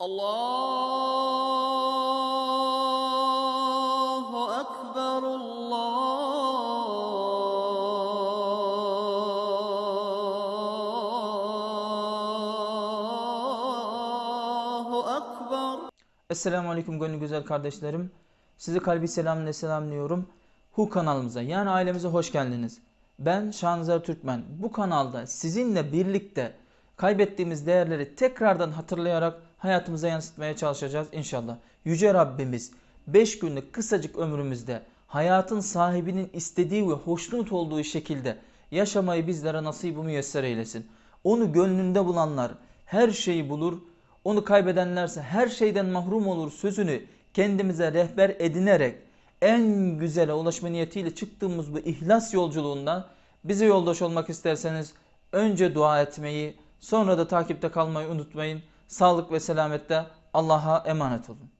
Allahu Ekber, Allahu Ekber. Esselamu Aleyküm gönlü güzel kardeşlerim. Sizi kalbi selamla selamlıyorum. Hu kanalımıza yani ailemize hoş geldiniz. Ben Şanzer Türkmen. Bu kanalda sizinle birlikte kaybettiğimiz değerleri tekrardan hatırlayarak hayatımıza yansıtmaya çalışacağız inşallah. Yüce Rabbimiz 5 günlük kısacık ömrümüzde hayatın sahibinin istediği ve hoşnut olduğu şekilde yaşamayı bizlere nasip-i müyesser eylesin. Onu gönlünde bulanlar her şeyi bulur, onu kaybedenlerse her şeyden mahrum olur sözünü kendimize rehber edinerek en güzele ulaşma niyetiyle çıktığımız bu ihlas yolculuğunda bize yoldaş olmak isterseniz önce dua etmeyi sonra da takipte kalmayı unutmayın. Sağlık ve selamette Allah'a emanet olun.